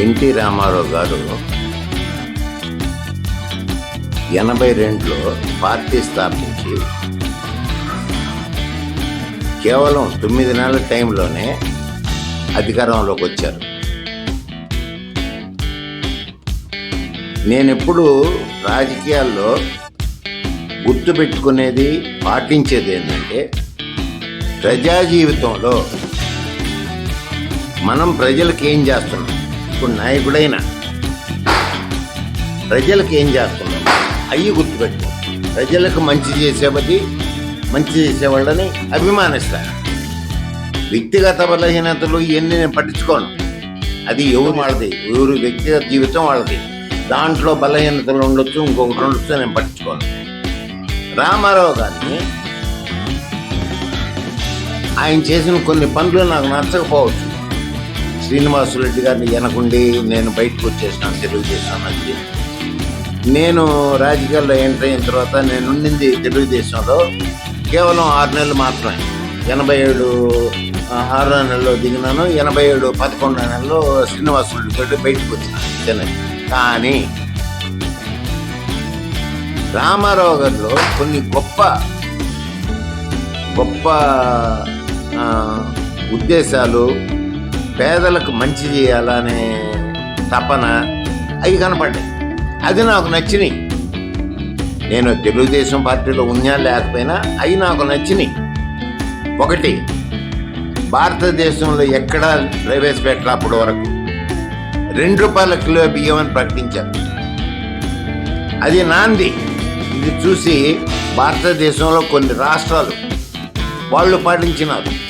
NT Ramarao గారు ఎనభై రెండులో పార్టీ స్థాపించి కేవలం తొమ్మిది నెలల టైంలోనే అధికారంలోకి వచ్చారు. నేనెప్పుడు రాజకీయాల్లో గుర్తుపెట్టుకునేది పాటించేది ఏంటంటే ప్రజా జీవితంలో మనం ప్రజలకు ఏం చేస్తున్నాం? ఇప్పుడు నాయకుడైన ప్రజలకు ఏం చేస్తున్నాం? అయ్యి గుర్తుపెట్టుకో. ప్రజలకు మంచి చేసేబది మంచి చేసేవాళ్ళని అభిమానిస్తారు. వ్యక్తిగత బలహీనతలు ఇవన్నీ నేను పట్టించుకోను. అది ఎవరు వాళ్ళది? ఎవరు వ్యక్తిగత జీవితం వాళ్ళది? దాంట్లో బలహీనతలు ఉండొచ్చు ఇంకొకటి ఉండొచ్చు నేను పట్టించుకోను. రామారావు గారిని ఆయన చేసిన కొన్ని పనులు నాకు నచ్చకపోవచ్చు. శ్రీనివాసరెడ్డి గారిని వెనకుండి నేను బయటకు వచ్చేసాను తెలుగుదేశం నుంచి నేను రాజకీయాల్లో ఎంటర్ అయిన తర్వాత నేను ఉండింది తెలుగుదేశంలో కేవలం ఆరు నెలలు మాత్రమే. ఎనభై ఏడు ఆరో నెలలో దిగినాను ఎనభై ఏడు పదకొండో నెలలో శ్రీనివాసరెడ్డి తోటి బయటకు వచ్చినాను కానీ రామారావు గారిలో కొన్ని గొప్ప గొప్ప ఉద్దేశాలు పేదలకు మంచి చేయాలనే తపన అవి కనపడ్డాయి. అది నాకు నచ్చినాయి. నేను తెలుగుదేశం పార్టీలో ఉన్నా లేకపోయినా అవి నాకు నచ్చినాయి. ఒకటి భారతదేశంలో ఎక్కడా ప్రవేశపెట్టలే అప్పటి వరకు రెండు రూపాయల కిలో బియ్యం అని ప్రకటించారు. అది నాంది. ఇది చూసి భారతదేశంలో కొన్ని రాష్ట్రాలు వాళ్ళు పాటించినారు.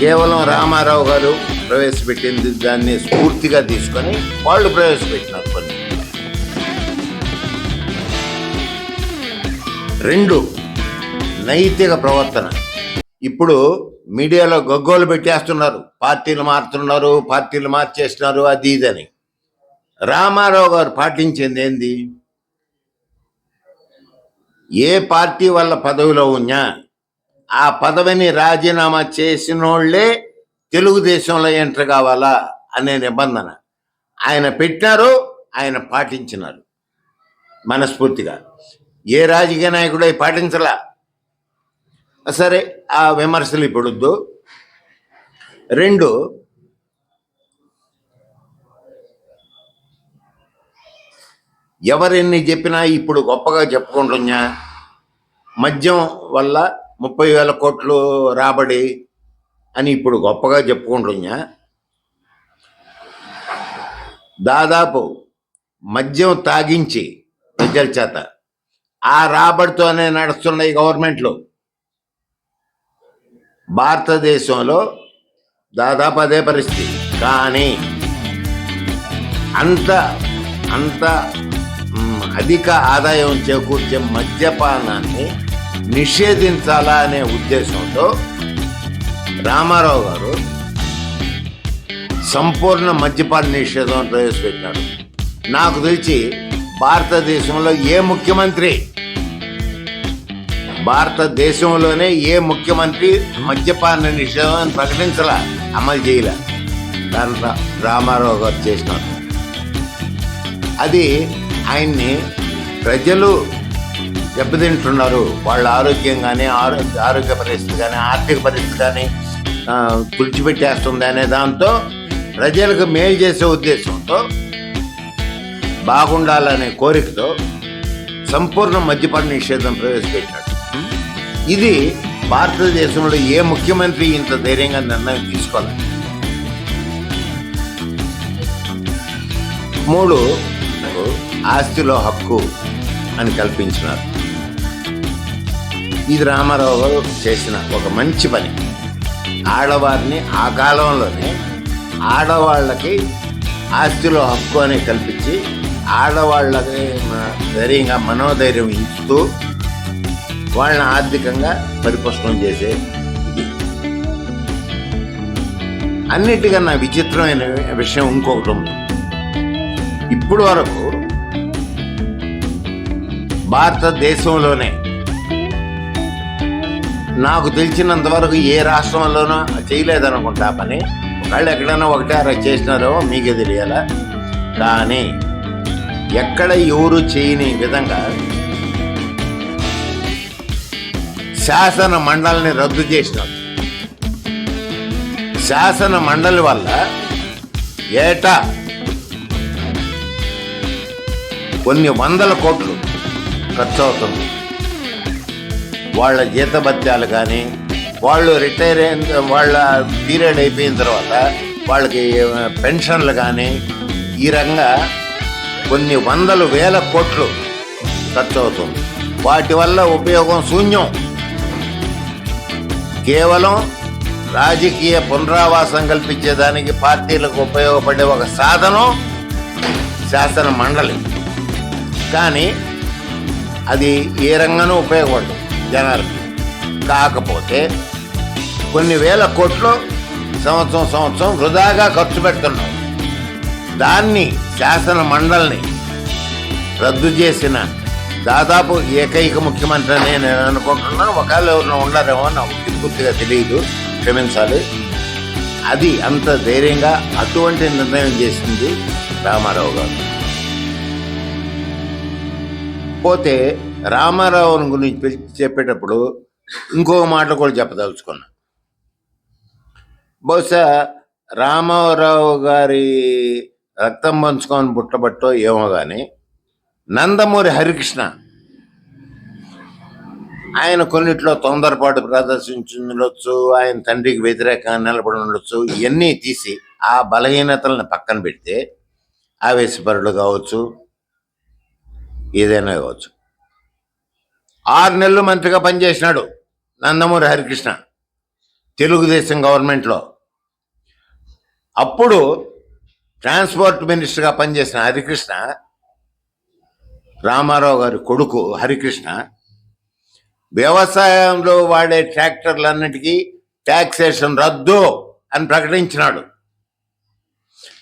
కేవలం రామారావు గారు ప్రవేశపెట్టింది దాన్ని స్ఫూర్తిగా తీసుకొని వాళ్ళు ప్రవేశపెట్టినారు కొన్ని. రెండు నైతిక ప్రవర్తన. ఇప్పుడు మీడియాలో గగ్గోలు పెట్టేస్తున్నారు. పార్టీలు మారుతున్నారు పార్టీలు మార్చేస్తున్నారు అది ఇదని. రామారావు గారు పాటించింది ఏంది? ఏ పార్టీ వల్ల పదవిలో ఉన్నా ఆ పదవిని రాజీనామా చేసినోళ్ళే తెలుగుదేశంలో ఎంటర్ కావాలా అనే నిబంధన. ఆయన పెట్టినారు ఆయన పాటించినారు. మనస్ఫూర్తిగా. ఏ రాజకీయ నాయకుడు అవి పాటించలా? సరే ఆ విమర్శలు ఇప్పుడు రెండు ఎవరెన్ని చెప్పినా ఇప్పుడు గొప్పగా చెప్పుకుంటున్నా? మద్యం వల్ల ముప్పై వేల కోట్లు రాబడి అని ఇప్పుడు గొప్పగా చెప్పుకుంటున్నా. దాదాపు మద్యం తాగించి ప్రజల చేత ఆ రాబడితోనే నడుస్తున్నాయి గవర్నమెంట్లు. భారతదేశంలో దాదాపు అదే పరిస్థితి. కానీ అంత అంత అధిక ఆదాయం చేకూర్చే మద్యపానాన్ని నిషేధించాలా అనే ఉద్దేశంతో రామారావు గారు సంపూర్ణ మద్యపాన నిషేధం ప్రవేశపెట్టినాడు నాకు తెలిసి భారతదేశంలో ఏ ముఖ్యమంత్రి భారతదేశంలోనే ఏ ముఖ్యమంత్రి మద్యపాన నిషేధం ప్రకటించాల అమలు చేయలే? దాంట్లో రామారావు గారు చేసినారు. అది ఆయన్ని ప్రజలు దెబ్బతింటున్నారు. వాళ్ళ ఆరోగ్యం కానీ ఆరోగ్య ఆరోగ్య పరిస్థితి కానీ ఆర్థిక పరిస్థితి కానీ ఆ, తుడిచిపెట్టేస్తుంది అనే దాంతో ప్రజలకు మేలు చేసే ఉద్దేశంతో బాగుండాలనే కోరికతో సంపూర్ణ మద్యపాన నిషేధం ప్రవేశపెట్టాడు ఇది భారతదేశంలో ఏ ముఖ్యమంత్రి ఇంత ధైర్యంగా నిర్ణయం తీసుకోవాలి మూడు ఆస్తిలో హక్కు అని కల్పించినారు. ఇది రామారావు గారు చేసిన ఒక మంచి పని. ఆడవారిని ఆ కాలంలోనే ఆడవాళ్ళకి ఆస్తిలో హక్కు అని కల్పించి ఆడవాళ్ళకి ధైర్యంగా మనోధైర్యం ఇస్తూ వాళ్ళని ఆర్థికంగా పరిపుష్టం చేసే ఇది. అన్నిటికన్నా విచిత్రమైన విషయం ఇంకొకటి ఉంది. ఇప్పుడు వరకు భారతదేశంలోనే నాకు తెలిసినంత వరకు ఏ రాష్ట్రంలోనూ చేయలేదనుకుంటా పని వాళ్ళు ఎక్కడైనా ఒకటే చేసినారో మీకే తెలియాలా. కానీ ఎక్కడ ఎవరు చేయని విధంగా శాసన మండలిని రద్దు చేసినారు. శాసన మండలి వల్ల ఏటా కొన్ని వందల కోట్లు ఖర్చు అవుతుంది వాళ్ళ జీతభత్యాలు కానీ వాళ్ళు రిటైర్ అయిన వాళ్ళ పీరియడ్ అయిపోయిన తర్వాత వాళ్ళకి పెన్షన్లు కానీ ఈ రంగా కొన్ని వందల వేల కోట్లు ఖర్చు అవుతుంది వాటి వల్ల ఉపయోగం శూన్యం. కేవలం రాజకీయ పునరావాసం కల్పించేదానికి పార్టీలకు ఉపయోగపడే ఒక సాధనం శాసన మండలి. కానీ అది ఏ రంగానూ ఉపయోగపడదు. జనాలకి కాకపోతే కొన్ని వేల కోట్లు సంవత్సరం సంవత్సరం వృధాగా ఖర్చు పెడుతున్నాం. దాన్ని శాసన మండలిని రద్దు చేసిన దాదాపు ఏకైక ముఖ్యమంత్రి అని నేను అనుకుంటున్నాను ఒకవేళ ఎవరైనా ఉండరేమో నాకు పూర్తిగా తెలియదు క్షమించాలి. అది అంత ధైర్యంగా అటువంటి నిర్ణయం చేసింది రామారావు గారు. పోతే రామారావుని గురించి పిలిచి చెప్పేటప్పుడు ఇంకో మాట కూడా చెప్పదలుచుకున్నా. బహుశా రామారావు గారి రక్తం పంచుకొని పుట్టబట్టో ఏమో కానీ నందమూరి హరికృష్ణ ఆయన కొన్నిట్లో తొందరపాటు ప్రదర్శించుండొచ్చు ఆయన తండ్రికి వ్యతిరేకంగా నిలబడి ఉండొచ్చు ఇవన్నీ తీసి ఆ బలహీనతలను పక్కన పెడితే ఆవేశపరుడు కావచ్చు ఏదైనా కావచ్చు. ఆరు నెలలు మంత్రిగా పనిచేసినాడు నందమూరి హరికృష్ణ తెలుగుదేశం గవర్నమెంట్లో. అప్పుడు ట్రాన్స్పోర్ట్ మినిస్టర్గా పనిచేసిన హరికృష్ణ రామారావు గారి కొడుకు హరికృష్ణ వ్యవసాయంలో వాడే ట్రాక్టర్లన్నిటికీ ట్యాక్సేషన్ రద్దు అని ప్రకటించినాడు.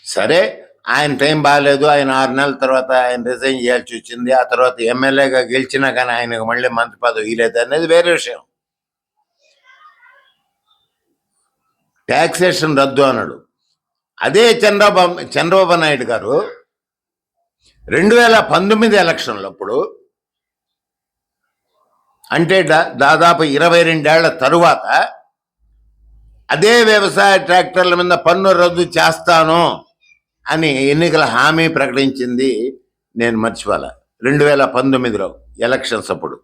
సరే ఆయన టైం బాగాలేదు ఆయన ఆరు నెలల తర్వాత ఆయన రిజైన్ చేయాల్సి వచ్చింది. ఆ తర్వాత ఎమ్మెల్యేగా గెలిచినా కానీ ఆయనకు మళ్ళీ మంత్రి పదవి ఇలేదు అనేది వేరే విషయం. ట్యాక్సేషన్ రద్దు అన్నాడు. అదే చంద్రబాబు చంద్రబాబు నాయుడు గారు రెండు వేల పంతొమ్మిది ఎలక్షన్లు అప్పుడు అంటే దాదాపు ఇరవై రెండేళ్ళ తరువాత అదే వ్యవసాయ ట్రాక్టర్ల మీద పన్ను రద్దు చేస్తాను. అని ఎన్నికల హామీ ప్రకటించింది నేను మర్చిపోలే. రెండు వేల పంతొమ్మిదిలో ఎలక్షన్స్ అప్పుడు.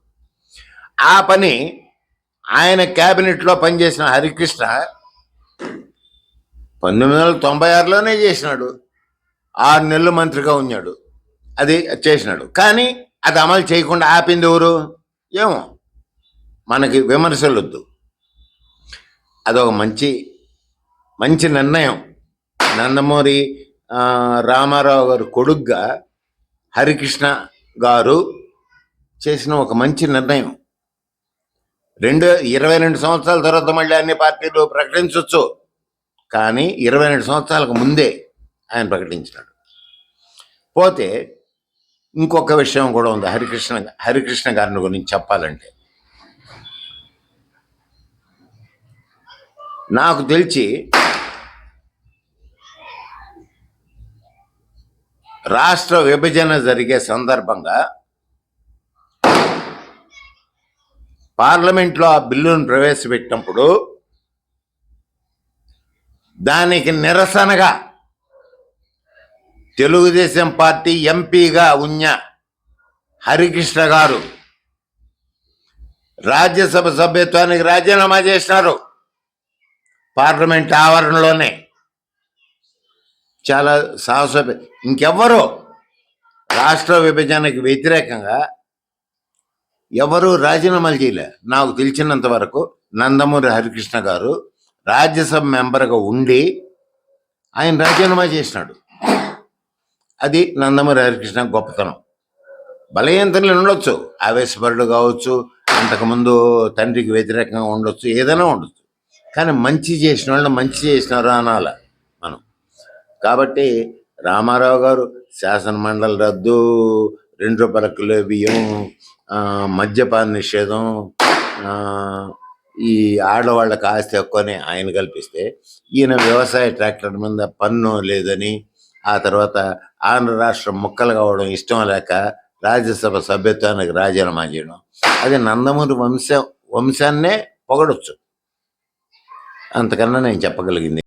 ఆ పని ఆయన క్యాబినెట్లో పనిచేసిన హరికృష్ణ పంతొమ్మిది వందల తొంభై ఆరులోనే చేసినాడు. ఆరు నెలలు మంత్రిగా ఉన్నాడు. అది చేసినాడు. కానీ అది అమలు చేయకుండా ఆపింది ఎవరు? ఏమో. మనకి విమర్శలు వద్దు అదొక మంచి మంచి నిర్ణయం. నందమూరి రామారావు గారు కొడుగ్గా హరికృష్ణ గారు చేసిన ఒక మంచి నిర్ణయం. రెండు ఇరవై రెండు సంవత్సరాల తర్వాత మళ్ళీ అన్ని పార్టీలు ప్రకటించవచ్చు కానీ ఇరవై రెండు సంవత్సరాలకు ముందే ఆయన ప్రకటించినాడు. పోతే ఇంకొక విషయం కూడా ఉంది హరికృష్ణ హరికృష్ణ గారిని గురించి చెప్పాలంటే. నాకు తెలిసి రాష్ట్ర విభజన జరిగే సందర్భంగా పార్లమెంట్లో ఆ బిల్లును ప్రవేశపెట్టినప్పుడు దానికి నిరసనగా తెలుగుదేశం పార్టీ ఎంపీగా ఉన్న హరికృష్ణ గారు రాజ్యసభ సభ్యత్వానికి రాజీనామా చేసినారు. పార్లమెంట్ ఆవరణలోనే. చాలా సాహస ఇంకెవ్వరు రాష్ట్ర విభజనకి వ్యతిరేకంగా ఎవరు రాజీనామాలు చేయలే. నాకు తెలిసినంత వరకు నందమూరి హరికృష్ణ గారు రాజ్యసభ మెంబర్గా ఉండి ఆయన రాజీనామా చేసినాడు. అది నందమూరి హరికృష్ణ గొప్పతనం. బలహీనతలు ఉండొచ్చు ఆవేశపరుడు కావచ్చు అంతకుముందు తండ్రికి వ్యతిరేకంగా ఉండొచ్చు ఏదైనా ఉండొచ్చు. కానీ మంచి చేసిన వాళ్ళు మంచి చేసినారు అనాలా. కాబట్టి రామారావు గారు శాసనమండలి రద్దు రెండు రూపాయల కిలో బియ్యం ఆ, మద్యపాన నిషేధం ఆ, ఈ ఆడవాళ్ళకి ఆస్తి ఎక్కువని ఆయన కల్పిస్తే ఈయన వ్యవసాయ ట్రాక్టర్ మీద పన్ను లేదని ఆ తర్వాత ఆంధ్ర రాష్ట్రం ముక్కలు కావడం ఇష్టం లేక రాజ్యసభ సభ్యత్వానికి రాజీనామా చేయడం. అది నందమూరి వంశం వంశాన్నే పొగడొచ్చు. అంతకన్నా నేను చెప్పగలిగింది